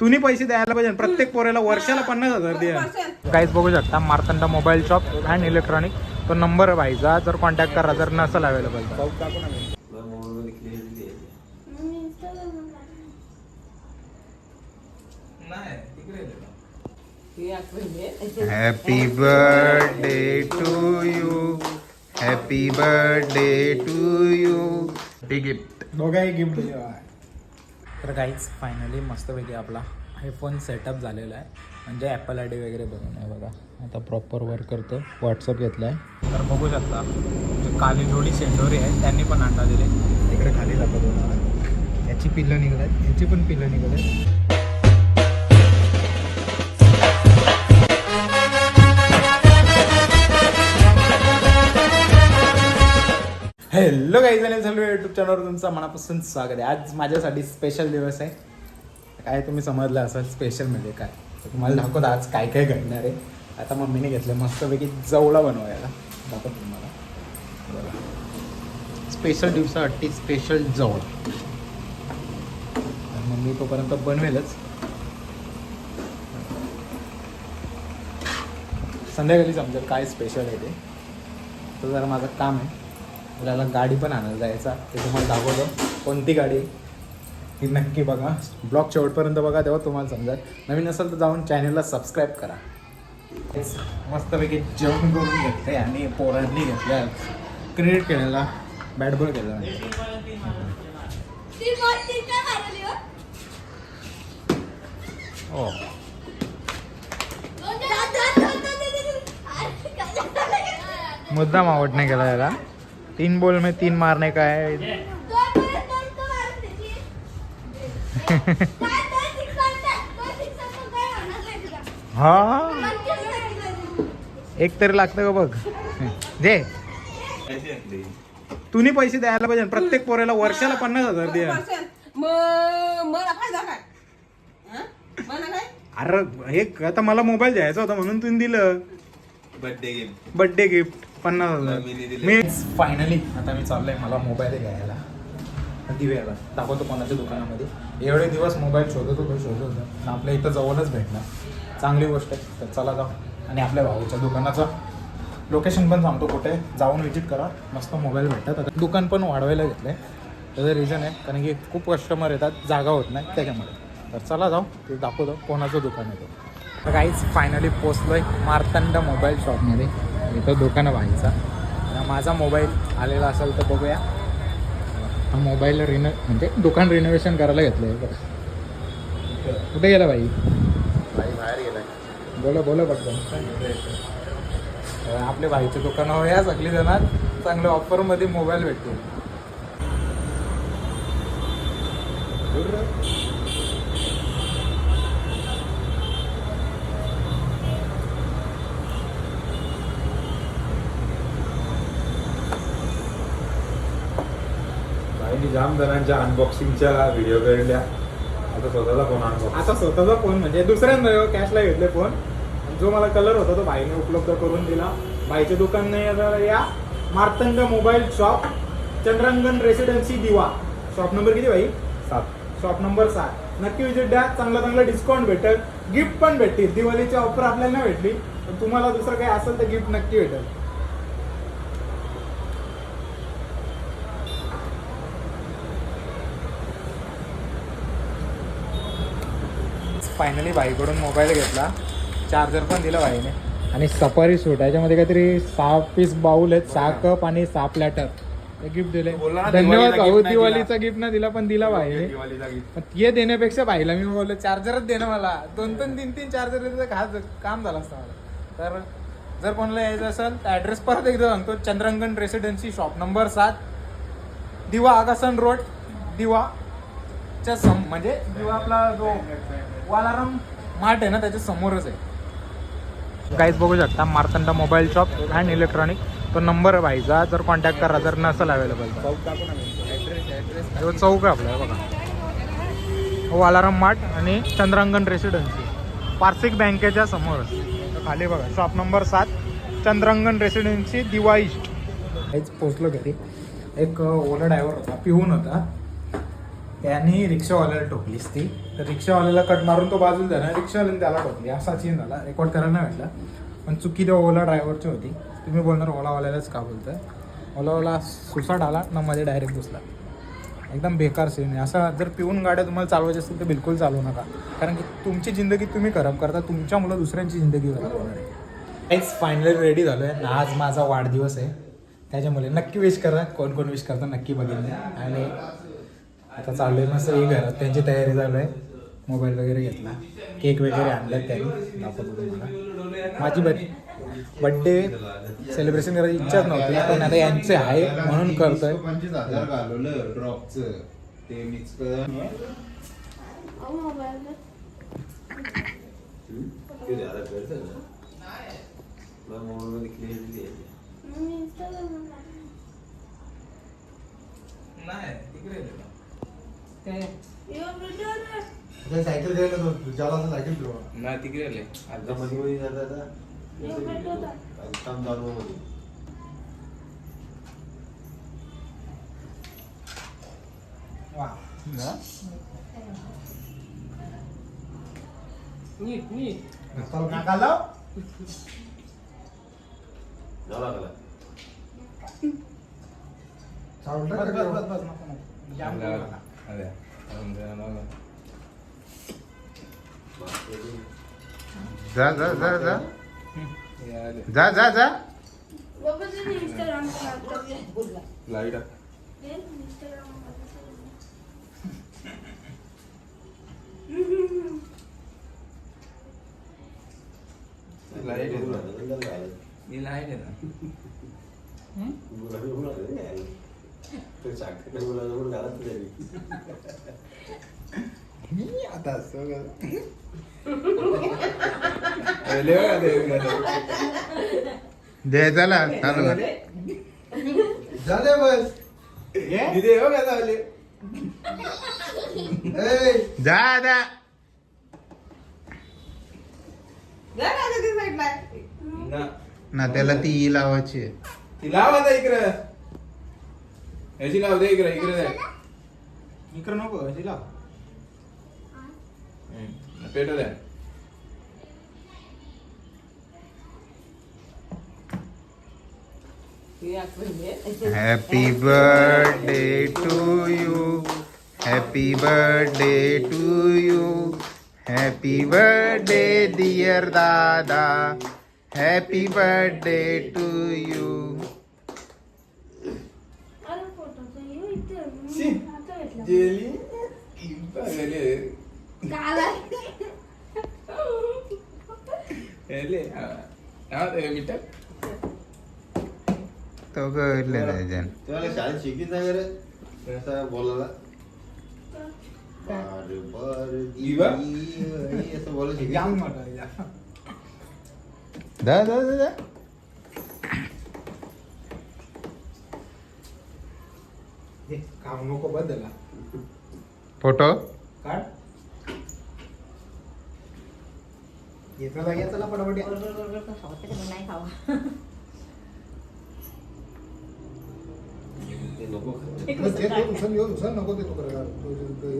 तुम्ही पैसे द्यायला पाहिजे. प्रत्येक पोऱ्याला वर्षाला पन्नास हजार द्या काहीच बघू शकता Martanda mobile shop and electronic तो नंबर आहे भाईचा. जर कॉन्टॅक्ट करा जर नसेल available happy birthday to you happy birthday to you gift दोघाही gift तर काहीच फायनली मस्तपैकी आपला आयफोन सेटअप झालेला आहे. म्हणजे ॲपल आय डी वगैरे बनवून आहे बघा. आता प्रॉपर वर्क करतो व्हॉट्सअप घेतला आहे तर बघू शकता जे काली जोडी सेंडोरी आहे त्यांनी पण अंडा दिले. इकडे खाली दाखवतो याची पिल्लं निघाल्यात याची पण पिल्लं निघाल्यात हॅलो काही झाले चालू युट्यूब चॅनलवर तुमचं मनापासून स्वागत आहे. आज माझ्यासाठी स्पेशल दिवस आहे. काय तुम्ही समजलं असाल स्पेशल म्हणजे काय? तर तुम्हाला दाखवत आज काय काय घडणार आहे. आता मम्मीने घेतलं मस्तपैकी जवळा बनवायला. दाखवतो तुम्हाला. स्पेशल दिवसासाठी स्पेशल जवळ. मम्मी तोपर्यंत बनवेलच. संध्याकाळी समजेल काय स्पेशल आहे ते. तर जरा माझं काम आहे. आपल्याला गाडी पण आणायला जायचा. ते तुम्हाला दाखवतो. कोणती गाडी? ती नक्की बघा. ब्लॉग शेवटपर्यंत बघा तेव्हा तुम्हाला समजेल. नवीन असेल तर जाऊन चॅनलला सबस्क्राईब करा. तेच मस्तपैकी जेवण करून घेतले आणि पोरांनी घेतल्या. क्रिएट केलेला. बॅट बॉल मारली हो? हो? मुद्दाम आवड नाही केला याला तीन बॉल में तीन मारने का है. हा. एक तरी लागतं का बघ? जे तुम्ही पैसे द्यायला पाहिजे प्रत्येक पोऱ्याला वर्षाला पन्नास हजार द्या. हं? अरे हे आता मला मोबाईल द्यायचा होता म्हणून तुम्ही दिलं. बर्थडे गेम बर्थडे गिफ्ट पन्नास हजार. मी फायनली आता मी चाललोय मला मोबाईल घ्यायला. दिव्याला. दाखवतो कोणाच्या दुकानामध्ये. एवढे दिवस मोबाईल शोधत होतो शोधत होतो. आपल्या इथं जवळच भेटला. चांगली गोष्ट आहे. तर चला जाऊ. आणि आपल्या भाऊच्या दुकानाचं लोकेशन पण सांगतो कुठे जाऊन व्हिजिट करा. मस्त मोबाईल भेटतात. आता दुकान पण वाढवायला घेतलं आहे त्याचं रिझन आहे. कारण की खूप कस्टमर येतात. जागा होत नाही त्याच्यामुळे. तर चला जाऊ. ते दाखवतो कोणाचं दुकान आहे तो. तर काहीच फायनली पोचलोय मार्तंड मोबाईल शॉपमध्ये इथं दुकानं व्हायचा माझा मोबाईल आलेला असेल तर बघूया. हा मोबाईल रिनो म्हणजे दुकान रिनोव्हेशन करायला घेतलं आहे बघा कुठे गेला बाई? बाई बाहेर गेलाय. बोला बोला पटकन अं, आपल्या भाईच्या दुकानावर या सगळी जणात चांगल्या ऑफरमध्ये मोबाईल भेटतो. काही जाम जणांच्या अनबॉक्सिंगच्या व्हिडिओ काढल्या आता स्वतःचा फोन अनबॉक्स आता स्वतःचा फोन म्हणजे दुसऱ्यांदा कॅशला घेतले फोन जो मला कलर होता तो भाईने उपलब्ध करून दिला. भाईच्या दुकानने आता या Martand mobile shop Chandrangan Residency Diva. Shop number किती भाई? सात. शॉप नंबर सात. नक्की विजिट द्या. चांगला चांगला डिस्काउंट भेटेल. गिफ्ट पण भेटतील. दिवाळीची ऑफर आपल्याला नाही भेटली. पण तुम्हाला दुसरं काही असेल तर गिफ्ट नक्की भेटेल. फायनली भाईकडून मोबाईल घेतला. चार्जर पण दिला भाईने आणि सफारी सूट याच्यामध्ये काहीतरी सहा पीस बाउल आहेत. सहा कप आणि सहा प्लॅटर गिफ्ट दिले. धन्यवाद भाऊ. दिवाळीचा गिफ्ट ना दिला पण दिला. पण हे देण्यापेक्षा भाईला मी बोललो चार्जरच दे ना मला. दोन दोन तीन तीन चार्जर खास काम झालं असतं मला. तर जर कोणाला यायचं असेल तर ॲड्रेस परत एकदा सांगतो. चंद्रांगण रेसिडेन्सी शॉप नंबर सात दिवा आगासन रोड दिवा च्या सम म्हणजे दिवा आपला जो वालाराम मार्ट आहे ना त्याच्या समोरच आहे. काहीच बघू शकता Martanda mobile shop and electronic तो नंबर आहे भाईचा जर कॉन्टॅक्ट करा जर नसेल अवेलेबल चौक आहे आपला बघा. हो, वालाराम मार्ट आणि चंद्रांगण रेसिडेन्सी पार्सिक बँकेच्या समोर खाली बघा शॉप नंबर सात चंद्रांगण रेसिडेन्सी दिवा ईस्ट काहीच पोचलो घरी. एक ओला ड्रायव्हर होता पिऊन होता. त्याने रिक्षावाल्याला ठोकलीस ती. तर रिक्षावाल्याला कट मारून तो बाजूला झाला रिक्षावाल्याने त्याला ठोकली असा सीन झाला. रेकॉर्ड करायला भेटला. पण चुकी त्या ओला ड्रायव्हरची होती. तुम्ही बोलणार ओलावाल्यालाच का बोलताय? ओलावाला सुसाट आला ना मध्ये डायरेक्ट घुसला. एकदम बेकार सीन आहे. असा जर पिऊन गाड्या तुम्हाला चालवायच्या असतील तर बिलकुल चालवू नका. कारण की तुमची जिंदगी तुम्ही खराब करता. तुमच्यामुळं दुसऱ्यांची जिंदगी खराब होणार आहे फायनली रेडी झालो आहे आज माझा वाढदिवस आहे. त्याच्यामुळे नक्की विश करा कोण कोण विश करता नक्की बघितलं. आणि आता चालू आहे मस्त. ही घरात त्यांची तयारी चालू आहे. मोबाईल वगैरे घेतला. केक वगैरे आणला त्यांनी. दाखवतो तुम्हाला. माझी बर्थडे बड्डे सेलिब्रेशन करायची इच्छाच नव्हती पण आता यांचे आहे म्हणून करतोय. पंचवीस हजार घालवलं ड्रॉपचं ते मिक्स कर अहो, मोबाईल मी इंस्टाग्रामवर ते. यो व्हिडिओ रे. सायकल द्यायला तो ज्याला असं सायकल ठेवा नाही तिकडे आले. आता मध्ये मध्ये जाता रे. काम चालू मध्ये नीट नीट. काका लाव. झाला झाला बस बस बस बस नको नको. जाम करू नका. अरे जा जा जा जा जा जा जा बाबा तुम्ही इंस्टाग्रामवर टाकता. लाइट हे इंस्टाग्रामवर लाइट मी लाइट आहे ना आता असं दे चला चालू. झाले बस. तिथे हो का चालले जा जा जा ना त्या साईडला. ना. ना त्याला ती लावायची आहे. ती लाव आता इकडं. ह्याची लाव दे इकडे इकडे इकडे नको अशी लाव. पेटो द्या. Happy birthday to you happy birthday to you happy birthday dear दादा हॅपी बर्थडे टू यू गेले ते मिठा तो कळले त्याच्यान तुम्हाला शाळेत शिकवीत नाही रे असं बोलायला बार बार इवा? दिवाळी, असं बोलायला शिकवीत जाम मोठा आहे, जाम. जा जा जा जा हे, काम नको बदला फोटो पटापट या. नको. तो- तो- तो.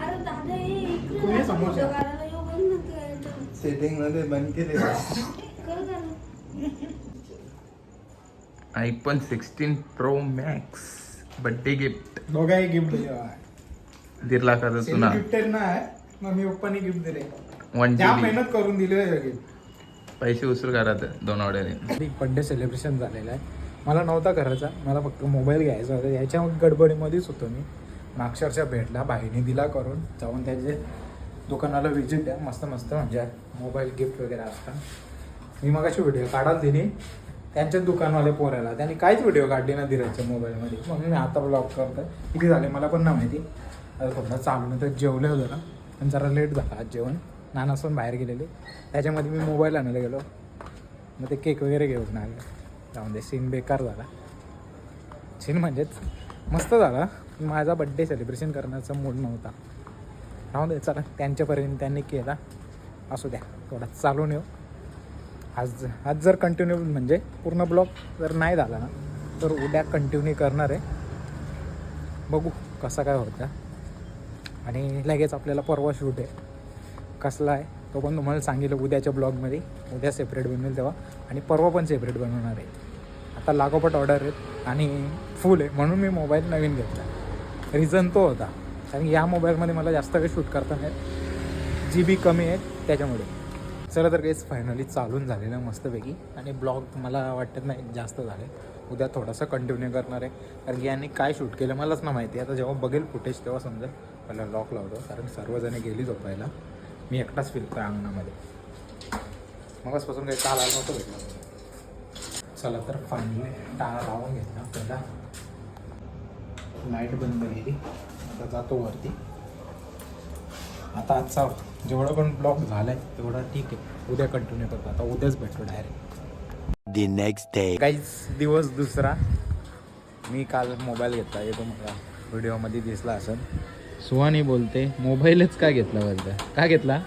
अरे दादा हे इकडे जातो बघ ना ते. सेटिंगमध्ये बंद केले झालं. IPhone sixteen pro max birthday gift दोघाही gift दिले दीड लाखाचा गिफ्टेड नाही मग मी पप्पानी गिफ्ट दिले. वन मेहनत करून दिले गिफ्ट पैसे उचल करा ते दोन ऑर्डर बड्डे सेलिब्रेशन झालेलं आहे. मला नव्हता करायचा मला फक्त मोबाईल घ्यायचा होता. याच्या गडबडीमध्येच होतो मी. मग अक्षरशः भेटला भाईने दिला करून. जाऊन त्याचे दुकानाला व्हिजिट द्या. मस्त मस्त म्हणजे मोबाईल गिफ्ट वगैरे असतात. मी मग अशी व्हिडिओ काढाल तिने. त्यांच्याच दुकानवाले पोरायला त्यांनी काहीच व्हिडिओ काढली ना धीराजच्या मोबाईलमध्ये म्हणून मी आता ब्लॉग करतोय. किती झाले मला पण नाही माहिती. आता थोडं चालू तर जेवले होतं ना. पण जरा लेट झाला आज जेवण. नानासून बाहेर गेलेले. त्याच्यामध्ये मी मोबाईल आणायला गेलो. मग ते केक वगैरे घेऊन आले. जाऊन दे सीन बेकार झाला. सीन म्हणजेच मस्त झाला. माझा बड्डे सेलिब्रेशन करण्याचा मूड नव्हता. राहून दे चला. त्यांच्यापर्यंत त्यांनी केला. असू द्या थोडा चालून येऊ. आज आज जर कंटिन्यू म्हणजे पूर्ण ब्लॉक जर नाही झाला ना तर उद्या कंटिन्यू करणार आहे. बघू कसा काय होता आणि लगेच आपल्याला परवा शूट आहे. कसला आहे? तो पण तुम्हाला सांगितलं उद्याच्या ब्लॉगमध्ये उद्या सेपरेट बनवेल तेव्हा. आणि परवा पण सेपरेट बनवणार आहे. आता लागोपाठ ऑर्डर आहेत. आणि फुल आहे. म्हणून मी मोबाईल नवीन घेतला. रिझन तो होता. कारण या मोबाईलमध्ये मला जास्त काही शूट करता नाही. जी बी कमी आहे त्याच्यामुळे. चला तर काहीच फायनली चालून झालेलं आहे मस्तपैकी. आणि ब्लॉग मला वाटत नाही जास्त झाले. उद्या थोडासा कंटिन्यू करणार आहे. कारण की यांनी काय शूट केलं मलाच ना माहिती. आता जेव्हा बघेल फुटेज तेव्हा समजेल. पहिला लॉक लावतो कारण सर्वजण गेली झोपायला. मी एकटाच फिरतो आहे अंगणामध्ये. मगासपासून काही काल आलं नव्हतं भेटलं. चला तर फायनली टाळा लावून घेतला. आपल्याला लाइट बंद केली. आता जातो वरती. आता आजचा जेवढं पण ब्लॉक झालाय तेवढं ठीक आहे. उद्या कंटिन्यू करतो. आता उद्याच भेटतो डायरेक्ट The next day. काहीच दिवस दुसरा. मी काल मोबाईल घेतला. हे तुम्हाला व्हिडिओमध्ये दिसला असेल. सुहानी बोलते मोबाईलच का घेतला बोलते का घेतला?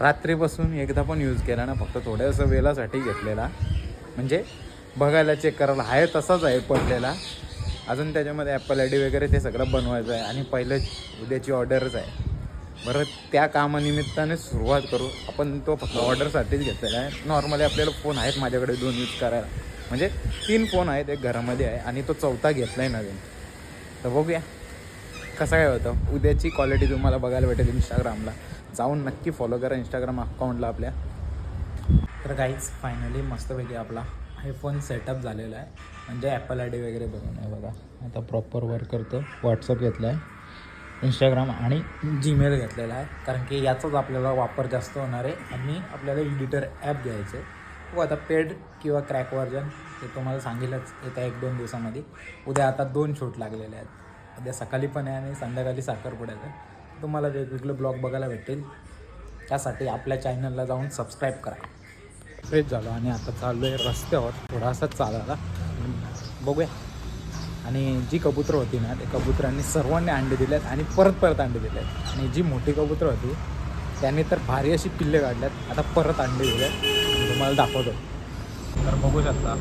रात्रीपासून एकदा पण यूज केला ना फक्त थोड्यासं वेळासाठी घेतलेला. म्हणजे बघायला चेक करायला आहे तसाच आहे पडलेला. अजून त्याच्यामध्ये ॲपल आय डी वगैरे ते सगळं बनवायचं आहे आणि पहिलं उद्याची ऑर्डरच आहे. बरं त्या कामानिमित्ताने सुरुवात करू. आपण तो फक्त ऑर्डरसाठीच घेतलेला आहे. नॉर्मली आपल्याला फोन आहेत माझ्याकडे दोन यूज करायला. म्हणजे तीन फोन आहेत एक घरामध्ये आहे आणि तो चौथा घेतला आहे नवीन. तर बघूया. कसं काय होतं? उद्याची क्वालिटी तुम्हाला बघायला भेटेल इंस्टाग्रामला जाऊन नक्की फॉलो करा इंस्टाग्राम अकाउंटला आपल्या. तर काहीच फायनली मस्तपैकी आपला आयफोन सेटअप झालेला आहे. म्हणजे ॲपल आय डी वगैरे बनवून आहे बघा. आता प्रॉपर वर्क करतो व्हॉट्सअप घेतला आहे इंस्टाग्राम आणि जीमेल घेतलेला आहे. कारण की याचाच आपल्याला वापर जास्त होणार आहे आणि आपल्याला एडिटर ॲप घ्यायचं. आहे हो आता पेड किंवा क्रॅक व्हर्जन ते तुम्हाला सांगेलच येत्या एक दोन दिवसामध्ये. उद्या आता दोन शूट लागलेले आहेत. उद्या सकाळी पण आहे आणि संध्याकाळी साखरपुड्याचं आहे. तुम्हाला वेगवेगळे ब्लॉग बघायला भेटेल त्यासाठी आपल्या चॅनलला जाऊन सबस्क्राईब करा. फ्रेश झालो आणि आता चाललो आहे रस्त्यावर. थोडासाच चालायला. बघूया. आणि जी कबूतर होती ना त्या कबुतरांनी सर्वांनी अंडे आहेत आणि परत परत अंडे आहेत आणि जी मोठी कबूतर होती त्याने तर भारी अशी पिल्ले काढल्यात. आता परत अंडे दिलेत आहेत तुम्हाला दाखवतो. तर बघू शकता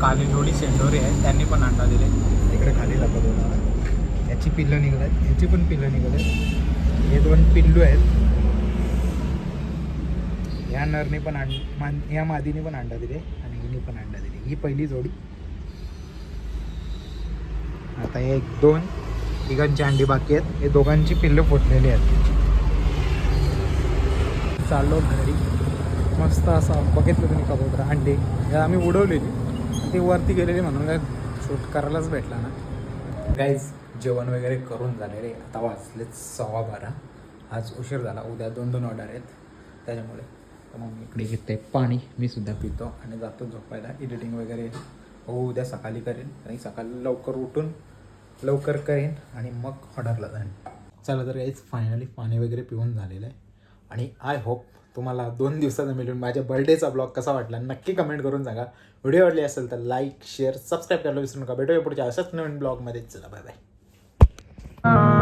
काली जोडी सेंडोरी आहेत त्यांनी पण अंडा दिले. इकडे खाली दाखवतो तुम्हाला याची पिल्लं निघाल्यात याची पण पिल्लं निघाल्यात हे दोन पिल्लू आहेत. ह्या नरने पण अंड ह्या मादीने पण अंडा दिले आणि हिने पण अंडा दिले. ही पहिली जोडी. आता हे एक दोन तिघांची अंडी बाकी आहेत. हे दोघांची पिल्लं फुटलेली आहेत. चाललो घरी. मस्त असं बघितलं तुम्ही कबूतर अंडे. हे आम्ही उडवलेली. ते वरती गेलेली म्हणून काय शूट करायलाच भेटला ना. गाईज जेवण वगैरे करून झालेले. आता वाचलेच सव्वा बारा. आज उशीर झाला. उद्या दोन दोन ऑर्डर आहेत. त्याच्यामुळे तर मग मी इकडे घेते पाणी. मी सुद्धा पितो आणि जातो झोपायला. एडिटिंग वगैरे हो उद्या सकाळी करेन. आणि सकाळी लवकर उठून लवकर करेन आणि मग ऑर्डरला जाईन. चला तर काहीच फायनली पाणी वगैरे पिऊन झालेलं आहे. आणि आय होप तुम्हाला दोन दिवसाचा मिळून माझ्या बर्थडेचा ब्लॉग कसा वाटला नक्की कमेंट करून सांगा. व्हिडिओ आवडली असेल तर लाईक शेअर सबस्क्राईब करायला विसरू नका. भेटूया पुढच्या अशाच नवीन ब्लॉगमध्ये. चला बाय बाय